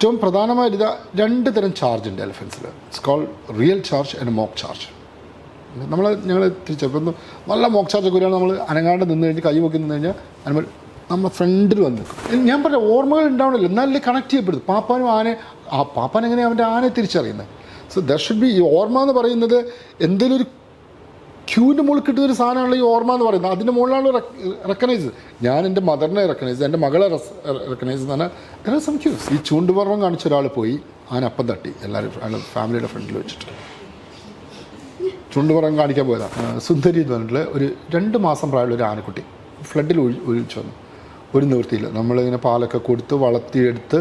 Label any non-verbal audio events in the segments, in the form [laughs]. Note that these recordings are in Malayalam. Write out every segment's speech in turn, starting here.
ഏറ്റവും പ്രധാനമായിട്ട് ഇതാ രണ്ട് തരം ചാർജ് ഉണ്ട് എലഫൻസിൽ it's called real charge and mock charge നമ്മൾ ഞങ്ങൾ തിരിച്ചപ്പം നല്ല മോക്ക് ചാർജ് ഒക്കെ നമ്മൾ അനങ്ങാണ്ട് നിന്ന് കഴിഞ്ഞ് കൈ പൊക്കി നിന്ന് കഴിഞ്ഞാൽ അനിമൽ നമ്മുടെ ഫ്രണ്ടിൽ വന്ന് ഞാൻ പറഞ്ഞ ഓർമ്മകൾ ഉണ്ടാവണമല്ലോ എന്നാലേ കണക്ട് ചെയ്യപ്പെടും. പാപ്പാനും ആനെ ആ പാപ്പാൻ എങ്ങനെയാണ് അവന്റെ ആനെ തിരിച്ചറിയുന്നത്? സോ ദർ ഷുഡ് ബി ഈ ഓർമ്മ എന്ന് പറയുന്നത് എന്തെങ്കിലും ഒരു ക്യൂവിന്റെ മുകളിൽ കിട്ടുന്നൊരു സാധനമാണല്ലോ ഈ ഓർമ്മ എന്ന് പറയുന്നത്. അതിന്റെ മുകളിലാണ് റെക്കഗ്നൈസ് ഞാൻ എന്റെ മദറിനെ റെക്കഗ്നൈസ് എന്റെ മകളെ റെക്കഗ്നൈസ് എന്ന് പറഞ്ഞാൽ സം ക്യൂസ് ഈ ചൂണ്ടുപർവം കാണിച്ച ഒരാൾ പോയി അപ്പം തട്ടി. എല്ലാവരും അയാൾ ഫാമിലിയുടെ ഫ്രണ്ടിൽ വെച്ചിട്ട്. ചുണ്ടുപുറം കാണിക്കാൻ പോയതാണ് സുന്ദരി എന്ന് പറഞ്ഞിട്ടുള്ള ഒരു രണ്ട് മാസം പ്രായമുള്ള ഒരു ആനക്കുട്ടി. ഫ്ലഡിൽ ഒഴി ഒഴിച്ചു വന്നു. ഒരു നിവൃത്തിയില്ല. നമ്മളിങ്ങനെ പാലൊക്കെ കൊടുത്ത് വളർത്തിയെടുത്ത്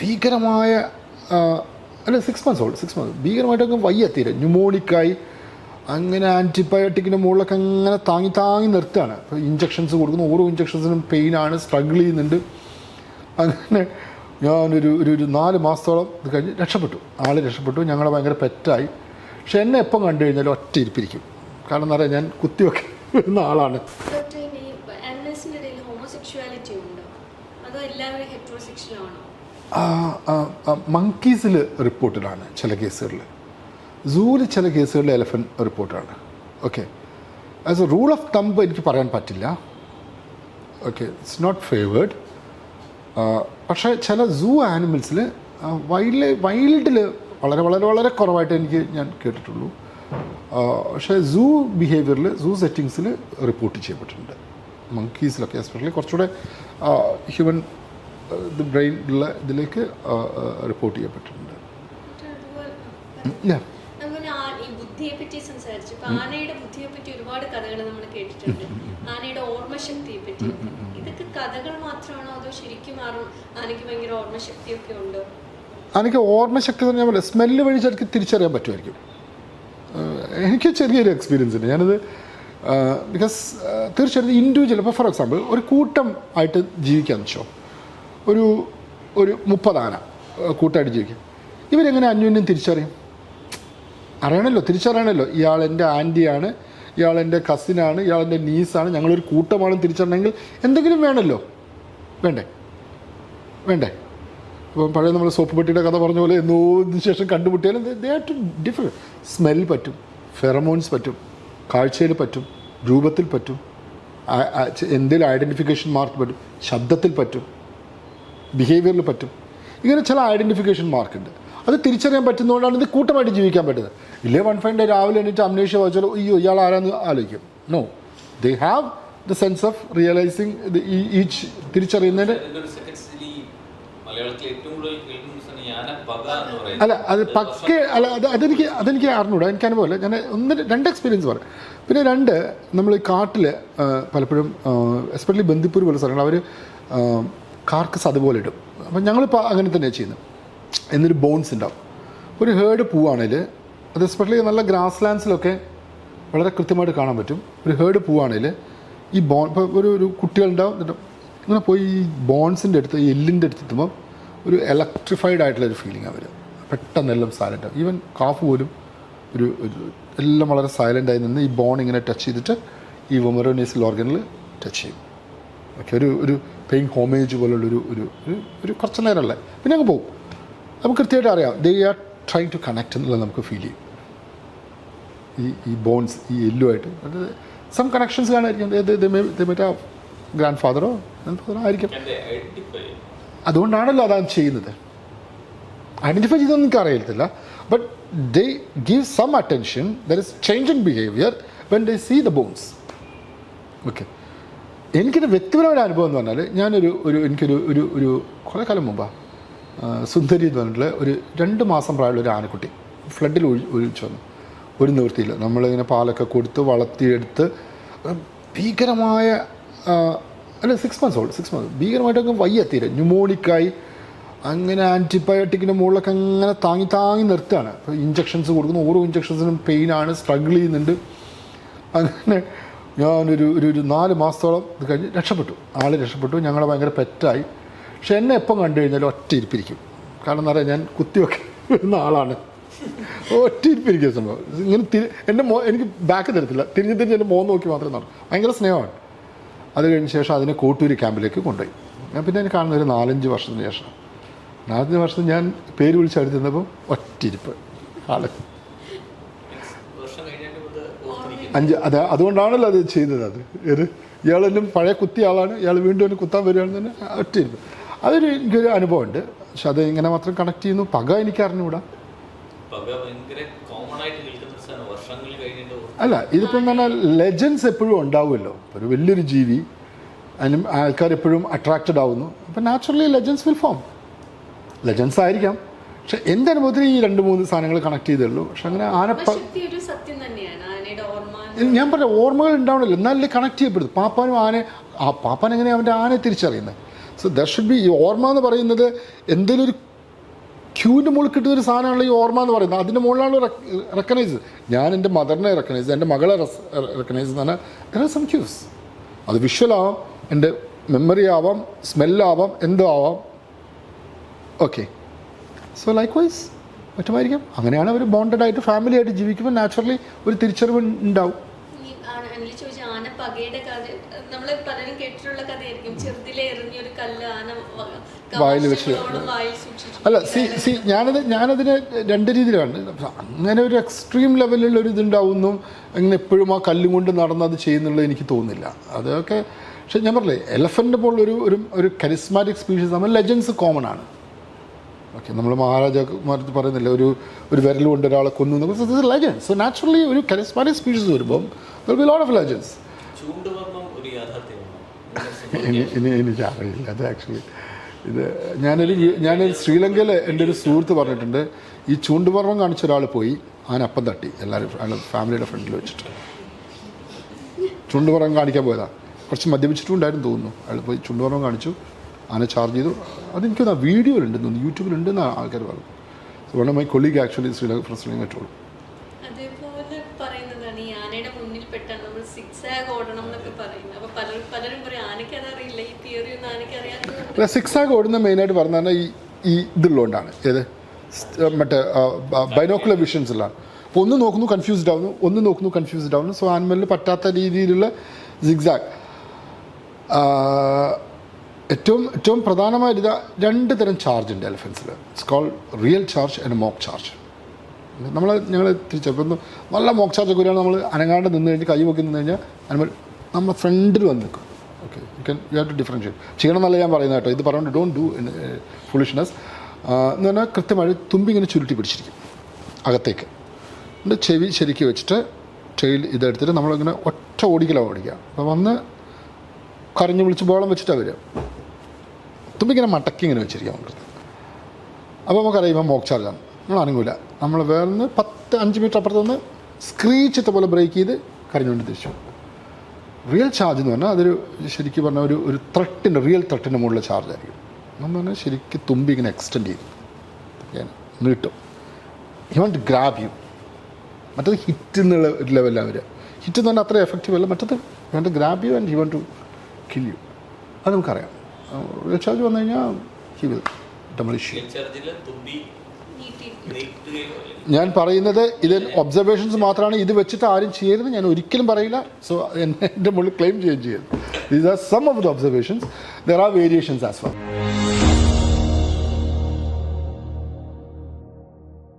ഭീകരമായ അല്ല six months old six months ഭീകരമായിട്ടൊക്കെ വയ്യെത്തിയില്ല ന്യൂമോണിക്കായി അങ്ങനെ ആന്റിബയോട്ടിക്കിന്റെ മുകളിലൊക്കെ അങ്ങനെ താങ്ങി താങ്ങി നിർത്തുകയാണ്. അപ്പോൾ ഇഞ്ചക്ഷൻസ് കൊടുക്കുന്നു. ഓരോ ഇഞ്ചക്ഷൻസിനും പെയിനാണ് സ്ട്രഗിൾ ചെയ്യുന്നുണ്ട്. അങ്ങനെ ഞാനൊരു ഒരു ഒരു നാല് മാസത്തോളം ഇത് കഴിഞ്ഞ് രക്ഷപ്പെട്ടു. ആൾ രക്ഷപ്പെട്ടു. ഞങ്ങളെ ഭയങ്കര പെറ്റായി. പക്ഷെ എന്നെ എപ്പം കണ്ടു കഴിഞ്ഞാലും ഒറ്റ ഇരിപ്പിരിക്കും. കാരണം എന്താ പറയുക ഞാൻ കുത്തിവെക്കെ വരുന്ന ആളാണ്. മങ്കീസിൽ റിപ്പോർട്ടഡാണ് ചില കേസുകളിൽ സൂവിൽ ചില കേസുകളിൽ എലഫന്റ് റിപ്പോർട്ടാണ്. Okay as a rule of thumb എനിക്ക് പറയാൻ പറ്റില്ല. ഓക്കെ ഇറ്റ്സ് നോട്ട് ഫേവേർഡ് പക്ഷേ ചില സൂ ആനിമൽസിൽ വൈൽഡ് വൈൽഡിൽ വളരെ വളരെ വളരെ കുറവായിട്ട് എനിക്ക് ഞാൻ കേട്ടിട്ടുള്ളൂ. പക്ഷേ സൂ ബിഹേവിയറിൽ സൂ സെറ്റിങ്സിൽ റിപ്പോർട്ട് ചെയ്യപ്പെട്ടിട്ടുണ്ട്. മങ്കീസിലൊക്കെ എസ്പെഷ്യലി കുറച്ചുകൂടെ ഹ്യൂമൻ ഉള്ള ഇതിലേക്ക് റിപ്പോർട്ട് ചെയ്യപ്പെട്ടിട്ടുണ്ട്. അതുപോലെ Yeah. അതുപോലെ ആ- ഈ ബുദ്ധിയെ പറ്റി സംസാരിച്ചു. ഇപ്പൊ ആനയുടെ ബുദ്ധിയെ പറ്റി ഒരുപാട് കഥകൾ നമ്മൾ കേട്ടിട്ടുണ്ട്. ആനയുടെ ഓർമ്മശക്തിയെ പറ്റി ഇതൊക്കെ കഥകൾ മാത്രമാണോ അതോ ശരിക്കും മാറും ആനയ്ക്ക് ഭയങ്കര ഓർമ്മശക്തിയൊക്കെ ഉണ്ടോ? എനിക്ക് ഓർമ്മശക്തി എന്ന് പറഞ്ഞാൽ സ്മെല്ല് വഴി ചെറുക്ക് തിരിച്ചറിയാൻ പറ്റുമായിരിക്കും. എനിക്ക് ചെറിയൊരു എക്സ്പീരിയൻസ് ഉണ്ട്. ഞാനത് ബിക്കോസ് തീർച്ചയായിട്ടും ഇൻഡിവിജ്വൽ ഇപ്പോൾ ഫോർ എക്സാമ്പിൾ ഒരു കൂട്ടം ആയിട്ട് ജീവിക്കാന്ന് വെച്ചോ. ഒരു ഒരു മുപ്പതാന കൂട്ടമായിട്ട് ജീവിക്കും. ഇവരെങ്ങനെ അന്യോന്യം തിരിച്ചറിയും? അറിയണമല്ലോ തിരിച്ചറിയണമല്ലോ ഇയാൾ എന്റെ ആന്റിയാണ് ഇയാൾ എന്റെ കസിനാണ് ഇയാൾ എന്റെ നീസാണ് ഞങ്ങളൊരു കൂട്ടമാണെന്ന് തിരിച്ചറിയണമെങ്കിൽ എന്തെങ്കിലും വേണമല്ലോ വേണ്ടേ? വേണ്ടേ? ഇപ്പം പഴയ നമ്മൾ സോപ്പ് പെട്ടിയുടെ കഥ പറഞ്ഞ പോലെ എന്തോ ഇതിന് ശേഷം കണ്ടുമുട്ടിയാലും ദേ ടു ഡിഫർ സ്മെൽ പറ്റും ഫെറമോൺസ് പറ്റും കാഴ്ചയിൽ പറ്റും രൂപത്തിൽ പറ്റും എന്തെങ്കിലും ഐഡന്റിഫിക്കേഷൻ മാർക്ക് പറ്റും ശബ്ദത്തിൽ പറ്റും ബിഹേവിയറിൽ പറ്റും. ഇങ്ങനെ ചില ഐഡന്റിഫിക്കേഷൻ മാർക്ക് ഉണ്ട്. അത് തിരിച്ചറിയാൻ പറ്റുന്നതുകൊണ്ടാണ് ഇത് കൂട്ടമായിട്ട് ജീവിക്കാൻ പറ്റുന്നത്. ഇല്ലേ വൺ ഫൈൻ ഡേ രാവിലെ എണീറ്റ് അന്വേഷിച്ച് വായിച്ചാലോ അയ്യോ ഇയാൾ ആരാന്ന് ആലോചിക്കും. No they have the sense of realising each തിരിച്ചറിയുന്നതിന് അല്ല അത് പക്കെ അല്ല അത് അതെനിക്ക് അതെനിക്ക് അറിഞ്ഞൂടാ എനിക്ക് അനുഭവമില്ല. ഞാൻ ഒന്ന് രണ്ട് എക്സ്പീരിയൻസ് പറയാം. പിന്നെ രണ്ട് നമ്മൾ ഈ കാട്ടിൽ പലപ്പോഴും എസ്പെഷ്യലി ബന്ദിപ്പൂർ പോലെ സ്ഥലങ്ങൾ അവർ കാർക്കസ് അതുപോലെ ഇടും. അപ്പം ഞങ്ങളിപ്പോൾ അങ്ങനെ തന്നെയാണ് ചെയ്യുന്നത്. എന്നൊരു ബോൺസ് ഉണ്ടാവും. ഒരു ഹേർഡ് പൂവാണെങ്കിൽ അത് എസ്പെഷ്യലി നല്ല ഗ്രാസ് ലാൻഡ്സിലൊക്കെ വളരെ കൃത്യമായിട്ട് കാണാൻ പറ്റും. ഒരു ഹേർഡ് പൂവാണെങ്കിൽ ഈ ബോൺ ഇപ്പോൾ ഒരു ഒരു കുട്ടികളുണ്ടാവും ഇങ്ങനെ പോയി ഈ ബോൺസിന്റെ അടുത്ത് ഈ എല്ലിന്റെ അടുത്ത് എത്തുമ്പോൾ ഒരു ഇലക്ട്രിഫൈഡ് ആയിട്ടുള്ള ഒരു ഫീലിംഗ് വരും പെട്ടെന്ന് എല്ലാം സൈലന്റ് ഈവൻ കാഫ് പോലും ഒരു എല്ലാം വളരെ സൈലന്റ് ആയി നിന്ന് ഈ ബോൺ ഇങ്ങനെ ടച്ച് ചെയ്തിട്ട് ഈ വൊമറോനേസിൽ ഓർഗനിൽ ടച്ച് ചെയ്യും. ഓക്കെ ഒരു ഒരു പെയിങ് ഹോമേജ് പോലുള്ളൊരു ഒരു- ഒരു കുറച്ച് നേരമല്ലേ? പിന്നെ അങ്ങ് പോകും. നമുക്ക് കൃത്യമായിട്ട് അറിയാം. They are trying to connect എന്നുള്ളത് നമുക്ക് ഫീൽ ചെയ്യും. ഈ ഈ ബോൺസ് ഈ എല്ലുമായിട്ട് അത് സം കണക്ഷൻസ് കാണാമായിരിക്കും ഗ്രാൻഡ് ഫാദറോ ഗ്രാൻഡ് ഫാദറോ ആയിരിക്കും. അതുകൊണ്ടാണല്ലോ അതാണ് ചെയ്യുന്നത്. ഐഡന്റിഫൈ ചെയ്തൊന്നും എനിക്ക് അറിയത്തില്ല. But they give some attention there is change in behaviour when they see the bones okay എനിക്കൊരു വ്യക്തിപരമായ അനുഭവം എന്ന് പറഞ്ഞാൽ ഞാനൊരു ഒരു എനിക്കൊരു ഒരു ഒരു കുറേ കാലം മുമ്പാണ് സുന്ദരി എന്ന് പറഞ്ഞിട്ടുള്ള ഒരു രണ്ട് മാസം പ്രായമുള്ള ഒരു ആനക്കുട്ടി ഫ്ലഡിൽ ഒഴി ഒഴിച്ചു വന്നു. ഒരു നിവൃത്തിയില്ല. നമ്മളിങ്ങനെ പാലൊക്കെ കൊടുത്ത് വളർത്തിയെടുത്ത് ഭീകരമായ അല്ല six months old six months ഭീകരമായിട്ടൊക്കെ വയ്യെത്തിയില്ല. ന്യൂമോണിക്കായി അങ്ങനെ ആന്റിബയോട്ടിക്കിന്റെ മുകളിലൊക്കെ അങ്ങനെ താങ്ങി താങ്ങി നിർത്തുകയാണ്. അപ്പോൾ ഇഞ്ചക്ഷൻസ് കൊടുക്കുന്നു. ഓരോ ഇഞ്ചക്ഷൻസിനും പെയിനാണ് സ്ട്രഗിൾ ചെയ്യുന്നുണ്ട്. അങ്ങനെ ഞാനൊരു ഒരു ഒരു നാല് മാസത്തോളം ഇത് കഴിഞ്ഞ് രക്ഷപ്പെട്ടു. ആൾ രക്ഷപ്പെട്ടു. ഞങ്ങളെ ഭയങ്കര പെറ്റായി. പക്ഷെ എന്നെ എപ്പം കണ്ടു കഴിഞ്ഞാലും ഒറ്റ ഇരിപ്പിരിക്കും കാരണം എന്ന് പറഞ്ഞാൽ ഞാൻ കുത്തിവെക്കാൻ വരുന്ന ആളാണ്. ഒറ്റ സംഭവം. ഇങ്ങനെ തിരി എന്റെ മോ എനിക്ക് ബാക്ക് തരത്തില്ല. തിരിഞ്ഞ് തിരിഞ്ഞ് എന്റെ മോൻ നോക്കി മാത്രമേ നടക്കും. ഭയങ്കര സ്നേഹമാണ്. അത് കഴിഞ്ഞ ശേഷം അതിനെ കോട്ടൂര് ക്യാമ്പിലേക്ക് കൊണ്ടുപോയി. ഞാൻ പിന്നെ എന്നെ കാണുന്ന ഒരു നാലഞ്ച് വർഷത്തിന് ശേഷം. നാലഞ്ച് വർഷം ഞാൻ പേര് വിളിച്ച് അടുത്തിരുന്നപ്പോൾ ഒറ്റിരിപ്പ് ആൾ. ഇത് അഞ്ച് അത് അതുകൊണ്ടാണല്ലോ അത് ചെയ്തത് അത്. ഏത്? ഇയാളെല്ലാം പഴയ കുത്തിയ ആളാണ്. ഇയാൾ വീണ്ടും എന്നെ കുത്താൻ വരികയാണെന്ന് തന്നെ ഒറ്റിരുപ്പ് അതൊരു എനിക്കൊരു അനുഭവമുണ്ട്. പക്ഷെ അത് ഇങ്ങനെ മാത്രം കണക്ട് ചെയ്യുന്നു. പക എനിക്ക് അറിഞ്ഞുകൂടാ അല്ല ഇതിപ്പം തന്നെ ലെജൻസ് എപ്പോഴും ഉണ്ടാവുമല്ലോ. ഒരു വലിയൊരു ജീവി അതിനും ആൾക്കാർ എപ്പോഴും അട്രാക്റ്റഡ് ആവുന്നു. അപ്പം naturally legends will form legends ആയിരിക്കാം. പക്ഷെ എന്റെ അനുഭവത്തിൽ ഈ രണ്ട് മൂന്ന് സാധനങ്ങൾ കണക്ട് ചെയ്തുള്ളൂ പക്ഷെ അങ്ങനെ ആനപ്പ ഒരു സത്യം തന്നെയാണ്. ആനയുടെ ഓർമ്മ ഞാൻ പറഞ്ഞ ഓർമ്മകൾ ഉണ്ടാവണല്ലോ. എന്നാലല്ലേ കണക്ട് ചെയ്യപ്പെടും പാപ്പാനും ആന ആ പാപ്പാൻ എങ്ങനെയാണ് അവന്റെ ആനയെ തിരിച്ചറിയുന്നത്? സോ ദർ ഷുഡ് ബി ഈ ഓർമ്മ എന്ന് പറയുന്നത് എന്തെങ്കിലും ഒരു ക്യൂവിന്റെ മുകളിൽ കിട്ടുന്ന ഒരു സാധനമാണല്ലോ ഈ ഓർമ്മ എന്ന് പറയുന്നത്. അതിന്റെ മുകളിലാണ് റെക്കഗ്നൈസ് ഞാൻ എന്റെ മദറിനെ റെക്കഗ്നൈസ് എന്റെ മകളെ റെക്കഗ്നൈസ് എന്ന് പറഞ്ഞാൽ സം ക്യൂസ് അത് വിഷ്വൽ ആവാം എന്റെ മെമ്മറി ആവാം സ്മെല്ലാവാം എന്തോ ആവാം. ഓക്കെ സോ ലൈക്ക് വൈസ് മറ്റുമായിരിക്കും അങ്ങനെയാണ് അവർ ബോണ്ടഡ് ആയിട്ട് ഫാമിലി ആയിട്ട് ജീവിക്കുമ്പോൾ നാച്ചുറലി ഒരു തിരിച്ചറിവ് ഉണ്ടാവും. പകയുടെ കഥ നമ്മൾ പലരും കേട്ടിട്ടുള്ള കഥയായിരിക്കും. ചെറുതിലെ എറിഞ്ഞൊരു കല്ല് ആന വായിൽ വെച്ച് അല്ല സി സി ഞാനത് ഞാനതിനെ രണ്ട് രീതിയിലാണ്. അങ്ങനെ ഒരു എക്സ്ട്രീം ലെവലിലുള്ള ഒരു ഇതുണ്ടാവുന്നു. അങ്ങനെ എപ്പോഴും ആ കല്ലും കൊണ്ട് നടന്ന് അത് ചെയ്യുന്നുള്ളത് എനിക്ക് തോന്നുന്നില്ല. അതൊക്കെ പക്ഷെ ഞാൻ പറഞ്ഞില്ലേ എലഫന്റെ പോലുള്ള ഒരു ഒരു കരിസ്മാറ്റിക് സ്പീഷീസ് നമ്മൾ ലെജൻസ് കോമൺ ആണ്. ഓക്കെ നമ്മൾ മഹാരാജാമാരത്ത് പറയുന്നില്ല ഒരു ഒരു വിരൽ കൊണ്ട് ഒരാളെ കൊന്നു ലെജൻസ് സോ നാച്ചുറലി ഒരു കരിസ്മാറ്റിക് സ്പീഷീസ് വരുമ്പം ലോട്ട് ഓഫ് ലെജൻസ് ചൂണ്ടുവർണം ഒരു യാഥാർത്ഥ്യമാണ്. എനിക്കറിയില്ല അത് ആക്ച്വലി ഇത് ഞാനൊരു ഞാനൊരു ശ്രീലങ്കയിൽ എന്റെ ഒരു സുഹൃത്ത് പറഞ്ഞിട്ടുണ്ട് ഈ ചൂണ്ടുപർവം കാണിച്ച ഒരാൾ പോയി അവനപ്പം അപ്പം തട്ടി. എല്ലാവരും ഫാമിലിയുടെ ഫ്രണ്ടിൽ വെച്ചിട്ട്. ചൂണ്ടുപർവം കാണിക്കാൻ പോയതാ. കുറച്ച് മദ്യപിച്ചിട്ടുണ്ടായിരുന്നു തോന്നുന്നു. അയാൾ പോയി ചൂണ്ടുപർവം കാണിച്ചു. ആന ചാർജ് ചെയ്തു. അതെനിക്കൊന്ന് ആ ഉണ്ടെന്ന് തോന്നുന്നു. യൂട്യൂബിലുണ്ടെന്ന് ആൾക്കാർ പറഞ്ഞു one my colleague actually Sri Lanka from Sri Lanka told അതേപോലെ പറയുന്നതാണ് ഈ ആനയുടെ മുന്നിൽ പെട്ടാൽ നമ്മൾ സിക്സ് ആഗ് ഓടണം എന്നൊക്കെ അപ്പൊ പലരും പലരും തിയറി ഒന്നും അല്ല സിക്സ് ആഗ് ഓടുന്ന മെയിനായിട്ട് പറഞ്ഞാൽ ഈ ഈ ഇതുള്ളതുകൊണ്ടാണ് ഏത്? മറ്റേ ബൈനോക്കുലർ വിഷൻസിലാണ് അപ്പോൾ ഒന്ന് നോക്കുന്നു കൺഫ്യൂസ്ഡ് ആവുന്നു. ഒന്ന് നോക്കുന്നു കൺഫ്യൂസ്ഡ് ആവുന്നു. സോ ആനിമലിന് പറ്റാത്ത രീതിയിലുള്ള സിഗ്സാഗ് ഏറ്റവും ഏറ്റവും പ്രധാനമായിട്ട് ഇതാ രണ്ട് തരം ചാർജ് ഉണ്ട് എലഫൻസിൽ it's call real charge and mock charge നമ്മൾ ഞങ്ങൾ തിരിച്ചപ്പോൾ നല്ല മോക്ക് ചാർജ് ഒക്കെ നമ്മൾ അനങ്ങാണ്ട് നിന്ന് കഴിഞ്ഞ് കൈ പൊക്കി നിന്ന് കഴിഞ്ഞാൽ അനിമൽ നമ്മൾ ഫ്രണ്ടിൽ വന്ന് നിൽക്കും. Okay you can you have to differentiate ചെയ്യണം എന്നല്ല ഞാൻ പറയുന്നത് കേട്ടോ. ഇത് പറഞ്ഞുകൊണ്ട് ഡോണ്ട് ഡു ഫുളിഷ്നെസ് എന്ന് പറഞ്ഞാൽ കൃത്യമായി തുമ്പി ഇങ്ങനെ ചുരുട്ടി പിടിച്ചിരിക്കും അകത്തേക്ക്. എന്നിട്ട് ചെവി ശരിക്ക് വെച്ചിട്ട് ട്രെയിൽ ഇതെടുത്തിട്ട് നമ്മളിങ്ങനെ ഒറ്റ ഓടിക്കലാണ് ഓടിക്കുക. അപ്പോൾ വന്ന് കരഞ്ഞു വിളിച്ച് ബോളം വെച്ചിട്ടാണ് വരിക. തുമ്പി ഇങ്ങനെ മടക്കി ഇങ്ങനെ വെച്ചിരിക്കുക നമുക്ക് അപ്പോൾ നമുക്കറിയാം മോക്ക് ചാർജാണ് നമ്മൾ അനങ്ങൂല. നമ്മൾ വേറെ പത്ത് അഞ്ച് മീറ്റർ അപ്പുറത്ത് നിന്ന് സ്ക്രീച്ചിട്ട പോലെ ബ്രേക്ക് ചെയ്ത് കരഞ്ഞുകൊണ്ട് തിരിച്ചു റിയൽ ചാർജ് എന്ന് പറഞ്ഞാൽ അതൊരു ശരിക്കും പറഞ്ഞാൽ ഒരു ഒരു ത്രട്ടിന്റെ റിയൽ ത്രട്ടിന്റെ മുകളിലെ ചാർജ് ആയിരിക്കും. എന്ന് പറഞ്ഞാൽ ശരിക്കും തുമ്പി ഇങ്ങനെ എക്സ്റ്റെൻഡ് ചെയ്യും. നീട്ടും ഹി വോണ്ട് ഗ്രാബ് യു മറ്റത് ഹിറ്റ് എന്നുള്ള ഒരു ലെവലാണ് അവർ ഹിറ്റ് എന്ന് പറഞ്ഞാൽ അത്ര എഫക്റ്റീവ് അല്ല. മറ്റത് വേണ്ട grab you and he want to kill you അത് നമുക്കറിയാം. റിയൽ ചാർജ് വന്നു കഴിഞ്ഞാൽ ഹി വിൽ ഡബിൾ യു ഞാൻ പറയുന്നത് ഇത് ഒബ്സർവേഷൻസ് മാത്രമാണ്. ഇത് വെച്ചിട്ട് ആരും ചെയ്യരുത് ഞാൻ ഒരിക്കലും പറയില്ല. സോ [laughs] എന്റെ മുകളിൽ ക്ലെയിം ചെയ്യുകയും ചെയ്യരുത്. These are some of the observations there are variations as well